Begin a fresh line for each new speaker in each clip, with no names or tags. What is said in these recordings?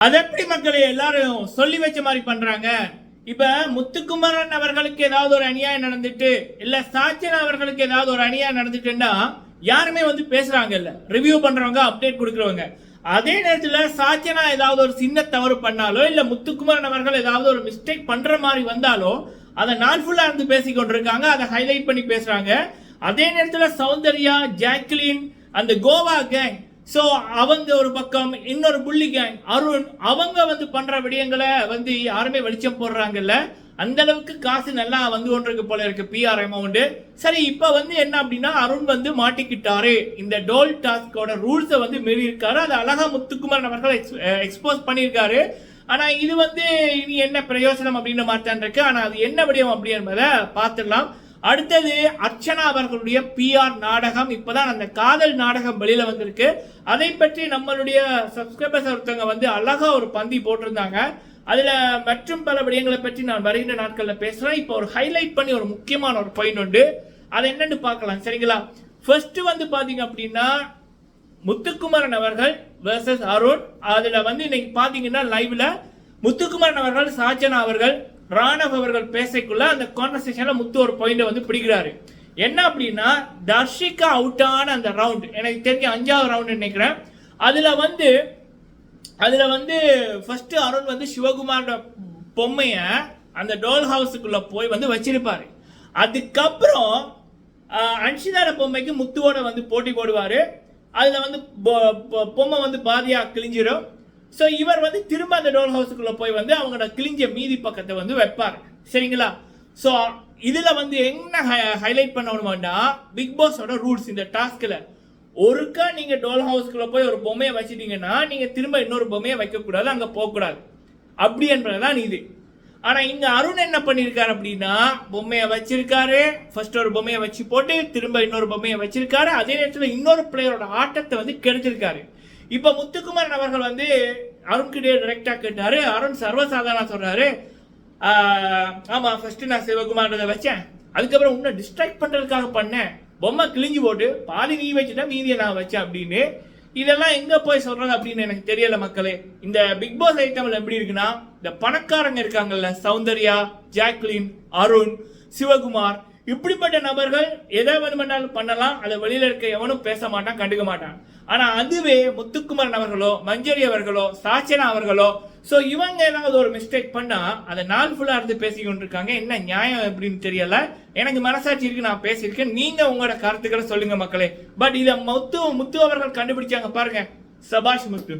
அது எப்படி மக்களை எல்லாரும் சொல்லி வச்ச மாதிரி பண்றாங்க? இப்ப முத்துக்குமரன் அவர்களுக்கு ஏதாவது ஒரு அநியாயம் நடந்துட்டு இல்ல சாச்சன் அவர்களுக்கு ஏதாவது ஒரு அநியாயம் நடந்துட்டுன்னா யாருமே வந்து பேசுறாங்க இல்ல. ரிவ்யூ பண்றவங்க அப்டேட் கொடுக்குறவங்க. அதே நேரத்தில் சாச்சனா ஏதாவது ஒரு சின்ன தவறு பண்ணாலோ இல்ல முத்துக்குமரன் அவர்கள் ஏதாவது ஒரு மிஸ்டேக் பண்ற மாதிரி வந்தாலோ அதை நாள் ஃபுல்லா இருந்து பேசி கொண்டிருக்காங்க அதை ஹைலைட் பண்ணி பேசுறாங்க. அதே நேரத்தில் சௌந்தர்யா ஜாக்லின் அந்த கோவா கேங் ஸோ அவங்க ஒரு பக்கம் இன்னொரு புள்ளி கேங் அருண் அவங்க வந்து பண்ற விடயங்களை வந்து யாருமே வெளிச்சம் போடுறாங்கல்ல. அந்த அளவுக்கு காசு நல்லா வந்து கொண்டிருக்கு போல இருக்கு பிஆர் அமௌண்ட் சரி இப்போ வந்து என்ன அப்படின்னா அருண் வந்து மாட்டிக்கிட்டாரு. இந்த டோல் டாஸ்கோட ரூல்ஸை வந்து மீறி இருக்காரு அது அழகா முத்துக்குமாரன் அவர்கள் எக்ஸ்போஸ் பண்ணியிருக்காரு. ஆனா இது வந்து இனி என்ன பிரயோஜனம் அப்படின்னு மாற்றான் இருக்கு. ஆனா அது என்ன விடயம் அப்படி என்பதை பார்த்துடலாம். அடுத்தது அர்ச்சனா அவர்களுடைய பிஆர் நாடகம். இப்போதான் அந்த காதல் நாடகம் வெளியில் வந்திருக்கு. அதை பற்றி நம்மளுடைய சப்ஸ்கிரைபர்ஸ் ஒருத்தவங்க வந்து அழகா ஒரு பந்தி போட்டிருந்தாங்க. அதில் மற்றும் பல விடயங்களை பற்றி நான் வருகின்ற நாட்களில் பேசுகிறேன் இப்போ ஒரு ஹைலைட் பண்ணி ஒரு முக்கியமான ஒரு பாயிண்ட் உண்டு. அது என்னென்னு பார்க்கலாம். சரிங்களா? ஃபர்ஸ்ட் வந்து பார்த்தீங்க அப்படின்னா முத்துக்குமரன் அவர்கள் வர்சஸ் அருண். அதில் வந்து இன்னைக்கு பார்த்தீங்கன்னா லைவ்ல முத்துக்குமரன் அவர்கள் சாச்சனா அவர்கள் ராணவ் அவர்கள் பேசக்குள்ள அந்த கான்வர்சேஷன்ல முத்து ஒரு பாயிண்ட் வந்து பிடிக்கிறாரு. என்ன அப்படின்னா தர்ஷிகா அவுட்டான அந்த ரவுண்ட் எனக்கு தெரிஞ்ச அஞ்சாவது ரவுண்ட் நினைக்கிறேன். அதுல வந்து அதுல வந்து ஃபர்ஸ்ட் அருண் வந்து சிவகுமாரோட பொம்மைய அந்த டோல் ஹவுஸுக்குள்ள போய் வந்து வச்சிருப்பாரு. அதுக்கப்புறம் ஆஹ், அன்ஷிதாட பொம்மைக்கு முத்துவோட வந்து போட்டி போடுவாரு. அதுல வந்து பொ- பொம்மை வந்து பாதியா கிழிஞ்சிடும் ஸோ இவர் வந்து திரும்ப அந்த டோல் ஹவுஸுக்குள்ளே போய் வந்து அவங்களோட கிழிஞ்ச மீதி பக்கத்தை வந்து வைப்பார். சரிங்களா? ஸோ இதில் வந்து என்ன ஹைலைட் பண்ணணுமாண்டா? பிக் பாஸோட ரூல்ஸ் இந்த டாஸ்கில் ஒருக்கா நீங்கள் டோல் ஹவுஸ்க்குள்ளே போய் ஒரு பொம்மையை வச்சுட்டீங்கன்னா நீங்கள் திரும்ப இன்னொரு பொம்மையை வைக்கக்கூடாது அங்கே போகக்கூடாது. அப்படின்றது தான் அப்படி என்பதுதான் இது. ஆனால் இங்கே அருண் என்ன பண்ணியிருக்காரு அப்படின்னா பொம்மையை வச்சிருக்காரு. ஃபர்ஸ்ட் ஒரு பொம்மையை வச்சு போட்டு திரும்ப இன்னொரு பொம்மையை வச்சிருக்காரு. அதே நேரத்தில் இன்னொரு பிளேயரோட ஆட்டத்தை வந்து கெடுத்திருக்காரு. இப்போ முத்துக்குமரன் அவர்கள் வந்து அருண்கிட்டே கிட்டே கேட்டார் கேட்டாரு. அருண் சர்வசாதாரண சொல்றாரு. ஆமாம் ஆமா ஃபர்ஸ்ட் நான் சிவகுமாரதை வச்சேன். அதுக்கப்புறம் உன்னை டிஸ்ட்ராக்ட் பண்ணுறதுக்காக பண்ணேன். பொம்மை கிழிஞ்சு போட்டு பாதி நீ வச்சுட்டா மீதியை நான் வச்சேன் அப்படின்னு. இதெல்லாம் எங்கே போய் சொல்கிறது அப்படின்னு எனக்கு தெரியல மக்களே. இந்த பிக் பாஸ் ஐட்டம்ல எப்படி இருக்குன்னா இந்த பணக்காரங்க இருக்காங்கல்ல சௌந்தர்யா ஜாக்லின் அருண் சிவகுமார் இப்படிப்பட்ட நபர்கள் எதை வேணுமென்றாலும் பண்ணலாம் அதை வெளியில இருக்க எவனும் பேச மாட்டான் கண்டுக்க மாட்டான். ஆனா அதுவே முத்துக்குமரன் அவர்களோ மஞ்சரி அவர்களோ சாச்சனா அவர்களோ ஸோ இவங்க ஏதாவது ஒரு மிஸ்டேக் பண்ணா அதை நாள் ஃபுல்லா இருந்து பேசிக்கொண்டு இருக்காங்க என்ன நியாயம் எப்படின்னு தெரியல. எனக்கு மனசாட்சி இருக்கு நான் பேசியிருக்கேன். நீங்க உங்களோட கருத்துக்களை சொல்லுங்க மக்களே. பட் இதை முத்து முத்து அவர்கள் கண்டுபிடிச்சாங்க பாருங்க. சபாஷ் முத்து.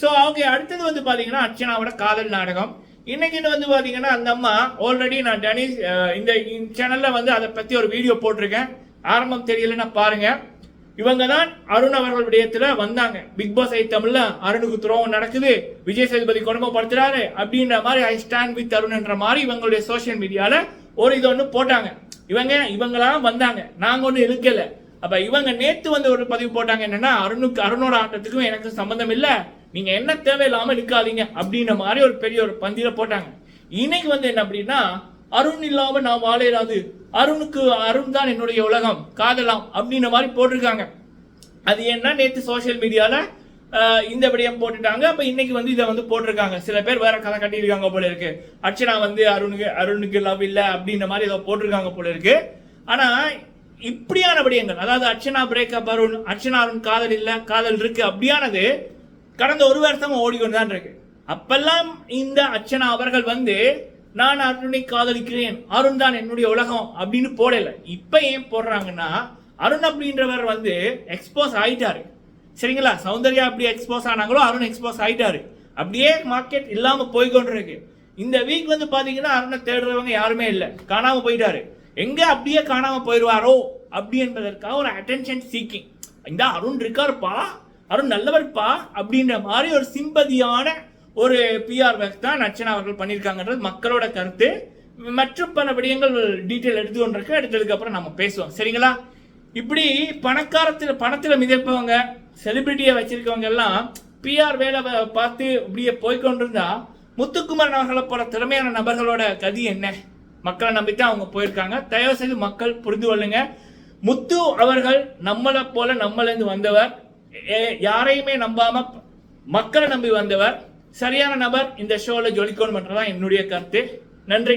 ஸோ அவங்க அடுத்தது வந்து பாத்தீங்கன்னா அர்ச்சனாவோட காதல் நாடகம். இன்னைக்கு வந்து பார்த்தீங்கன்னா அந்த அம்மா ஆல்ரெடி நான் டனிஷ் இந்த சேனலில் வந்து அதை பற்றி ஒரு வீடியோ போட்டிருக்கேன். ஆரம்பம் தெரியலன்னா பாருங்க. இவங்க தான் அருண் அவர்கள் விடயத்தில் வந்தாங்க. பிக் பாஸ் ஐ தமிழ்ல அருணுக்கு துரோகம் நடக்குது. விஜய் சேதுபதி கொடுமைப்படுத்துறாரு அப்படின்ற மாதிரி ஐ ஸ்டாண்ட் வித் அருண்ன்ற மாதிரி இவங்களுடைய சோஷியல் மீடியாவில் ஒரு இது ஒன்று போட்டாங்க. இவங்க இவங்களாம் வந்தாங்க. நாங்கள் ஒன்றும் இழுக்கலை. அப்போ இவங்க நேற்று வந்து ஒரு பதிவு போட்டாங்க என்னன்னா அருணுக்கு அருணோட ஆட்டத்துக்கும் எனக்கு சம்மந்தம் இல்லை. நீங்க என்ன தேவையில்லாம இருக்காதீங்க அப்படின்ற மாதிரி ஒரு பெரிய ஒரு பந்தியில போட்டாங்க. இன்னைக்கு வந்து என்ன அப்படின்னா அருண் இல்லாம நான் வாழையிடாது அருணுக்கு அருண் தான் என்னுடைய உலகம் காதலாம் அப்படின்ற மாதிரி போட்டிருக்காங்க. அது என்ன? நேற்று சோஷியல் மீடியால இந்த விடயம் போட்டுட்டாங்க. அப்ப இன்னைக்கு வந்து இதை வந்து போட்டிருக்காங்க. சில பேர் வேற கதை கட்டியிருக்காங்க போல இருக்கு. அர்ச்சனா வந்து அருணுக்கு அருணுக்கு லவ் இல்லை அப்படின்ற மாதிரி ஏதோ போட்டிருக்காங்க போல இருக்கு. ஆனா இப்படியான விடயங்கள் அதாவது அர்ச்சனா பிரேக்கப் அருண் அர்ச்சனா அருண் காதல் இல்லை காதல் இருக்கு அப்படியானது கடந்த ஒரு வருஷமா ஓடிக்கொண்டு தான் இருக்கு அப்பெல்லாம் இந்த அர்ச்சனா அவர்கள் வந்து நான் அருணை காதலிக்கிறேன். அருண் தான் என்னுடைய உலகம் அப்படின்னு போடல. இப்ப ஏன் போடுறாங்கன்னா அருண் அப்படின்றவர் வந்து எக்ஸ்போஸ் ஆயிட்டாரு. சரிங்களா? சௌந்தர்யா அப்படி எக்ஸ்போஸ் ஆனாங்களோ அருண் எக்ஸ்போஸ் ஆயிட்டாரு. அப்படியே மார்க்கெட் இல்லாம போய்கொண்டிருக்கு இந்த வீக் வந்து பாத்தீங்கன்னா அருணை தேடுறவங்க யாருமே இல்லை. காணாம போயிட்டாரு. எங்க அப்படியே காணாம போயிடுவாரோ? அப்படி என்பதற்காக ஒரு அட்டென்ஷன் சீக்கிங் இந்த அருண் இருக்காருப்பா. அருண் நல்லவர்ப்பா அப்படின்ற மாதிரி ஒரு சிம்பதியான ஒரு பிஆர் ஒர்க் தான் நச்சனா அவர்கள் பண்ணியிருக்காங்கன்றது மக்களோட கருத்து. மற்றும் பல விடயங்கள் டீட்டெயில் எடுத்துக்கொண்டிருக்கு எடுத்ததுக்கு அப்புறம் நம்ம பேசுவோம். சரிங்களா? இப்படி பணக்காரத்தில் பணத்தில் மிதப்பவங்க செலிபிரிட்டியை வச்சிருக்கவங்க எல்லாம் பிஆர் வேலை பார்த்து இப்படியே போய்கொண்டிருந்தா முத்துக்குமரன் அவர்களை போல திறமையான நபர்களோட கதி என்ன? மக்களை நம்பித்தான் அவங்க போயிருக்காங்க. தயவு செய்து மக்கள் புரிந்து கொள்ளுங்க. முத்து அவர்கள் நம்மளை போல நம்மளேருந்து வந்தவர். யாரையுமே நம்பாம மக்களை நம்பி வந்தவர் சரியான நபர் இந்த ஷோல ஜொலிக்கணும் என்றதான் என்னுடைய கருத்து. நன்றி.